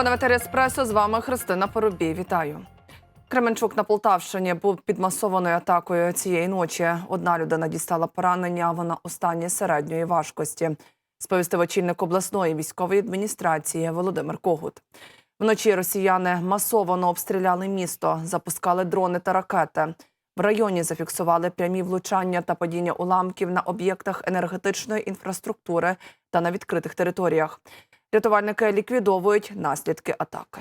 Новини ветері Еспресо. З вами Христина Поробій. Вітаю. Кременчук на Полтавщині був під масованою атакою цієї ночі. Одна людина дістала поранення. Вона у стані середньої важкості. Сповістив очільник обласної військової адміністрації Володимир Когут. Вночі росіяни масово обстріляли місто, запускали дрони та ракети. В районі зафіксували прямі влучання та падіння уламків на об'єктах енергетичної інфраструктури та на відкритих територіях. Рятувальники ліквідовують наслідки атаки.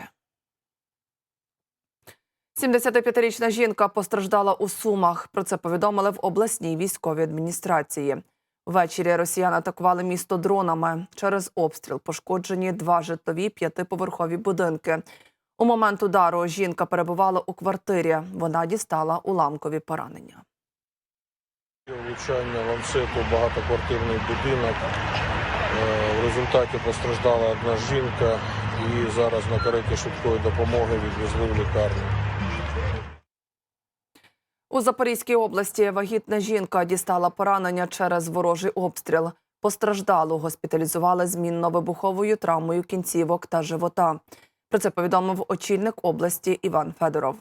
75-річна жінка постраждала у Сумах. Про це повідомили в обласній військовій адміністрації. Ввечері росіяни атакували місто дронами. Через обстріл пошкоджені два житлові п'ятиповерхові будинки. У момент удару жінка перебувала у квартирі. Вона дістала уламкові поранення. Влучання ланцету багатоквартирний будинок. Е, В результаті постраждала одна жінка і зараз на кареті швидкої допомоги відвезли в лікарню. У Запорізькій області вагітна жінка дістала поранення через ворожий обстріл. Постраждалу госпіталізували з мінно-вибуховою травмою кінцівок та живота. Про це повідомив очільник області Іван Федоров.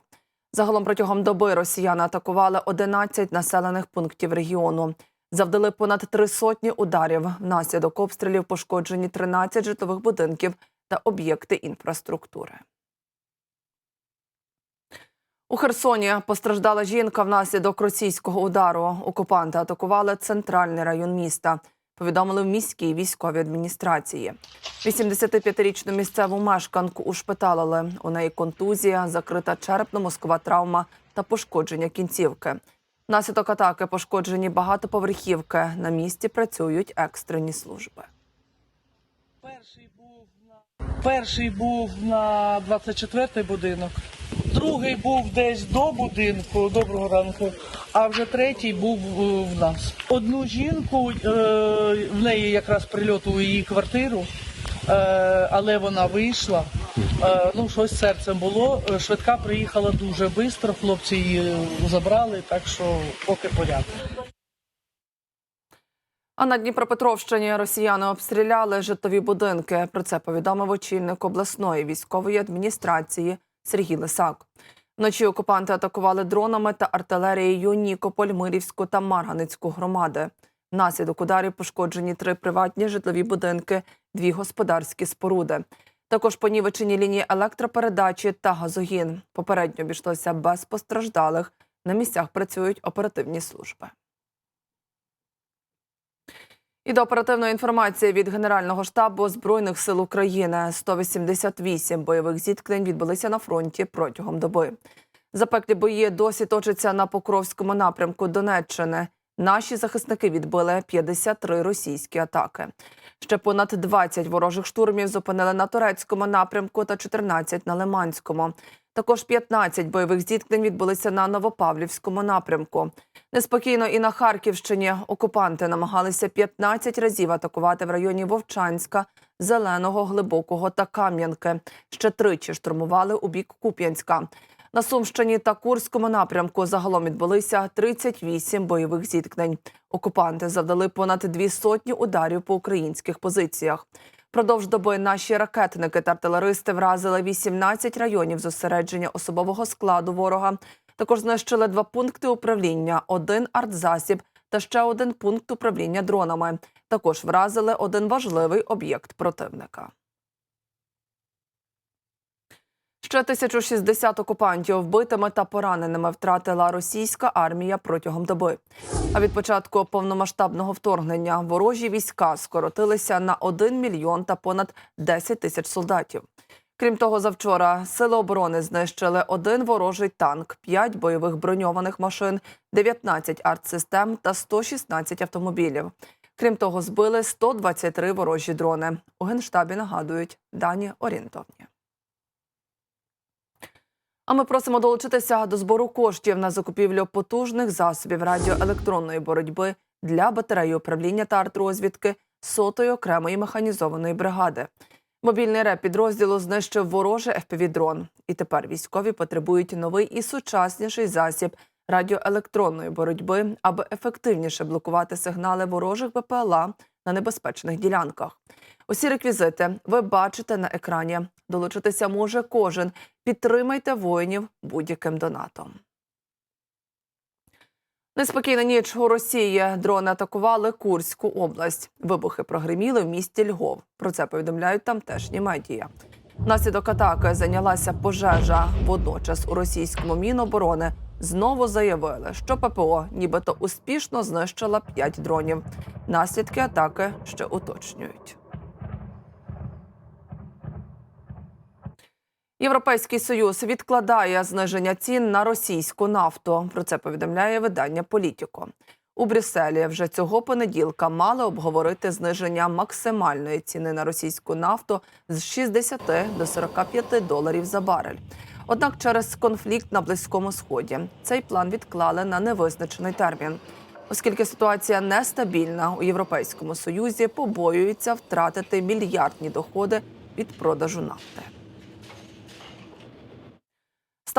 Загалом протягом доби росіяни атакували 11 населених пунктів регіону. Завдали понад три сотні ударів. Внаслідок обстрілів пошкоджені 13 житлових будинків та об'єкти інфраструктури. У Херсоні постраждала жінка внаслідок російського удару. Окупанти атакували центральний район міста. Повідомили в міській військовій адміністрації. 85-річну місцеву мешканку ушпиталили. У неї контузія, закрита черепно-мозкова травма та пошкодження кінцівки. Внаслідок атаки пошкоджені багатоповерхівки. На місці працюють екстрені служби. Перший був на перший був на 24-й будинок, другий був десь до будинку, доброго ранку, а вже третій був е, в нас. Одну жінку е, в неї якраз прильот у її квартиру, е, але вона вийшла. Е, ну, щось з серцем було. Е, Швидка приїхала дуже швидко, хлопці її забрали, так що поки порядок. А на Дніпропетровщині росіяни обстріляли житлові будинки. Про це повідомив очільник обласної військової адміністрації Сергій Лисак. Вночі окупанти атакували дронами та артилерією Нікополь, Мирівську та Марганицьку громади. Внаслідок ударів пошкоджені три приватні житлові будинки, дві господарські споруди. Також понівечені лінії електропередачі та газогін. Попередньо обійшлося без постраждалих. На місцях працюють оперативні служби. І до оперативної інформації від Генерального штабу Збройних сил України 188 бойових зіткнень відбулися на фронті протягом доби. Запеклі бої досі точаться на Покровському напрямку Донеччини. Наші захисники відбили 53 російські атаки. Ще понад 20 ворожих штурмів зупинили на турецькому напрямку та 14 на Лиманському. Також 15 бойових зіткнень відбулися на Новопавлівському напрямку. Неспокійно і на Харківщині окупанти намагалися 15 разів атакувати в районі Вовчанська, Зеленого, Глибокого та Кам'янки. Ще тричі штурмували у бік Куп'янська. На Сумщині та Курському напрямку загалом відбулися 38 бойових зіткнень. Окупанти завдали понад дві сотні ударів по українських позиціях. Продовж доби наші ракетники та артилеристи вразили 18 районів зосередження особового складу ворога. Також знищили два пункти управління, один артзасіб та ще один пункт управління дронами. Також вразили один важливий об'єкт противника. Ще 1060 окупантів вбитими та пораненими втратила російська армія протягом доби. А від початку повномасштабного вторгнення ворожі війська скоротилися на 1 мільйон та понад 10 тисяч солдатів. Крім того, завчора сили оборони знищили один ворожий танк, 5 бойових броньованих машин, 19 артсистем та 116 автомобілів. Крім того, збили 123 ворожі дрони. У генштабі нагадують дані орієнтовні. А ми просимо долучитися до збору коштів на закупівлю потужних засобів радіоелектронної боротьби для батареї управління та артрозвідки сотої окремої механізованої бригади. Мобільний реп підрозділу знищив ворожий FPV-дрон. І тепер військові потребують новий і сучасніший засіб радіоелектронної боротьби, аби ефективніше блокувати сигнали ворожих БПЛА на небезпечних ділянках. Усі реквізити ви бачите на екрані. Долучитися може кожен. Підтримайте воїнів будь-яким донатом. Неспокійна ніч у Росії. Дрони атакували Курську область. Вибухи прогреміли в місті Львов. Про це повідомляють тамтешні медіа. Внаслідок атаки зайнялася пожежа. Водночас у російському міноборони знову заявили, що ППО нібито успішно знищила 5 дронів. Наслідки атаки ще уточнюють. Європейський союз відкладає зниження цін на російську нафту. Про це повідомляє видання Політіко. У Брюсселі вже цього понеділка мали обговорити зниження максимальної ціни на російську нафту з 60 до 45 доларів за барель. Однак через конфлікт на близькому сході цей план відклали на невизначений термін. Оскільки ситуація нестабільна у Європейському Союзі, побоюються втратити мільярдні доходи від продажу нафти.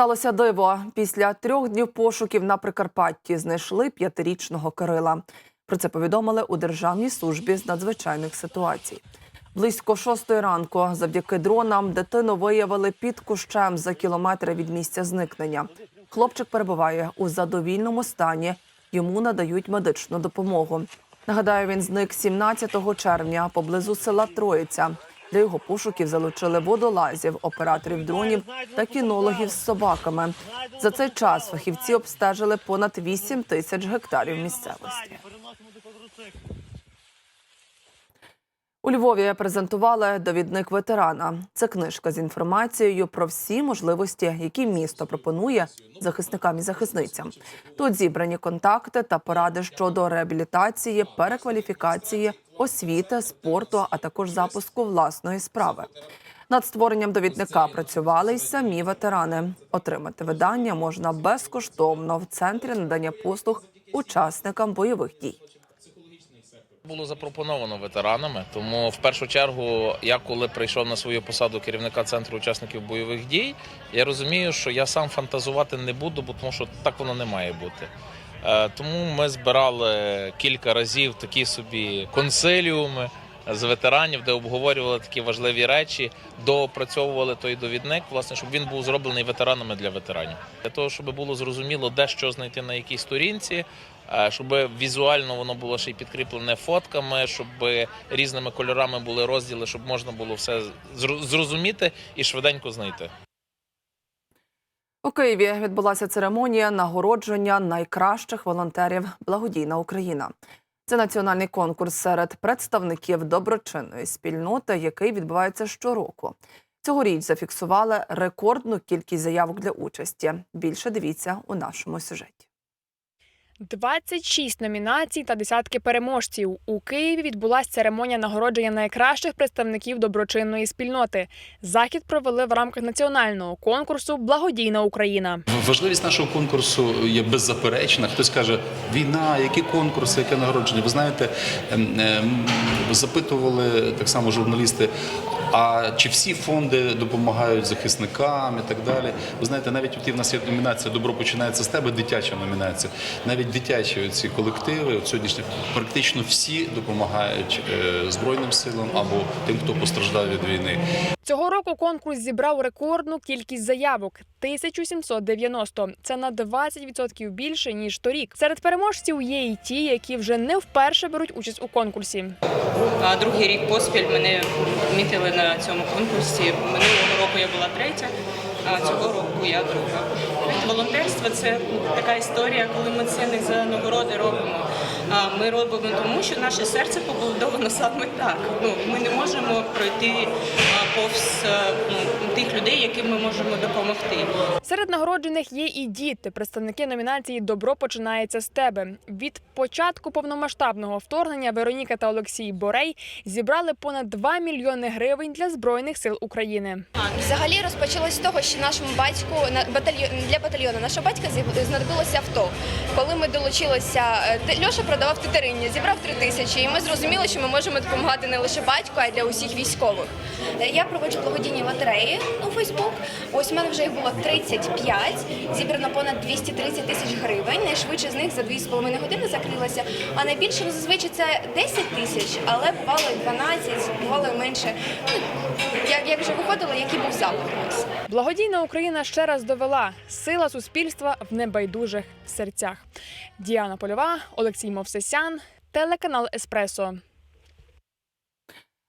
Сталося диво. Після трьох днів пошуків на Прикарпатті знайшли п'ятирічного Кирила. Про це повідомили у Державній службі з надзвичайних ситуацій. Близько шостої ранку, завдяки дронам, дитину виявили під кущем за кілометри від місця зникнення. Хлопчик перебуває у задовільному стані. Йому надають медичну допомогу. Нагадаю, він зник 17 червня поблизу села Троїця. Для його пошуків залучили водолазів, операторів дронів та кінологів з собаками. За цей час фахівці обстежили понад 8 тисяч гектарів місцевості. У Львові презентували довідник ветерана. Це книжка з інформацією про всі можливості, які місто пропонує захисникам і захисницям. Тут зібрані контакти та поради щодо реабілітації, перекваліфікації, освіти, спорту, а також запуску власної справи. Над створенням довідника працювали й самі ветерани. Отримати видання можна безкоштовно в центрі надання послуг учасникам бойових дій. Було запропоновано ветеранами, тому в першу чергу, я коли прийшов на свою посаду керівника центру учасників бойових дій, я розумію, що я сам фантазувати не буду, бо тому що так воно не має бути. Е, Тому ми збирали кілька разів такі собі консиліуми з ветеранів, де обговорювали такі важливі речі, доопрацьовували той довідник, власне, щоб він був зроблений ветеранами для ветеранів. Для того, щоб було зрозуміло, де що знайти на якій сторінці, е, щоб візуально воно було ще й підкріплене фотками, щоб різними кольорами були розділи, щоб можна було все зрозуміти і швиденько знайти. У Києві відбулася церемонія нагородження найкращих волонтерів Благодійна Україна. Це національний конкурс серед представників доброчинної спільноти, який відбувається щороку. Цьогоріч зафіксували рекордну кількість заявок для участі. Більше дивіться у нашому сюжеті. 26 номінацій та десятки переможців. У Києві відбулася церемонія нагородження найкращих представників доброчинної спільноти. Захід провели в рамках національного конкурсу Благодійна Україна. Важливість нашого конкурсу є беззаперечна. Хтось каже, війна, які конкурси, яке нагородження. Ви знаєте, ем, ем, запитували так само журналісти. А чи всі фонди допомагають захисникам і так далі? Ви знаєте, навіть от і в нас є номінація Добро починається з тебе, дитяча номінація. Навіть дитячі ці колективи, от сьогоднішні, практично всі допомагають е, Збройним силам або тим, хто постраждав від війни. Цього року конкурс зібрав рекордну кількість заявок 1790. Це на 20% більше ніж торік. Серед переможців є і ті, які вже не вперше беруть участь у конкурсі. А Другий рік поспіль мене помітили на цьому конкурсі. Минулого року я була третя, а цього року я друга. Волонтерство це така історія, коли ми це не за нагороди робимо. А ми робимо тому, що наше серце побудовано саме так. Ну ми не можемо пройти повз ну, тих людей, яким ми можемо допомогти. Серед нагороджених є і діти, представники номінації Добро починається з тебе. Від початку повномасштабного вторгнення Вероніка та Олексій Борей зібрали понад 2 мільйони гривень для збройних сил України. Взагалі розпочалось з того, що нашому батьку на батальйон для батальйону нашого батька знадобилося авто. Коли ми долучилися, е, Льоша продавав титериння, зібрав три тисячі, і ми зрозуміли, що ми можемо допомагати не лише батьку, а й для усіх військових. Е, Я проводжу благодійні лотереї у Фейсбук. Ось у мене вже їх було 35, зібрано понад 230 тисяч гривень. Найшвидше з них за 2,5 години закрилося. А найбільше ну, зазвичай це 10 тисяч, але бувало і 12, бувало і менше. Ну, як, як вже виходило, який був запит. Благодійна Україна ще раз довела сила суспільства в небайдужих серцях. Діана Польова, Олексій Мовсесян, телеканал Еспресо.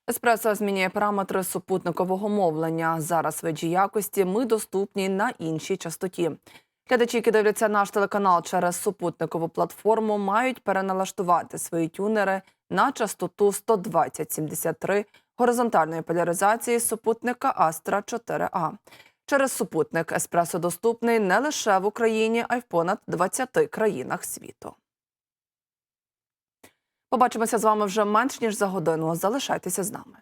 Еспресо змінює параметри супутникового мовлення. Зараз в HD якості ми доступні на іншій частоті. Глядачі, які дивляться наш телеканал через супутникову платформу, мають переналаштувати свої тюнери на частоту 120-73 горизонтальної поляризації супутника Астра 4А. Через супутник Еспресо доступний не лише в Україні, а й в понад 20 країнах світу. Побачимося з вами вже менш ніж за годину. Залишайтеся з нами.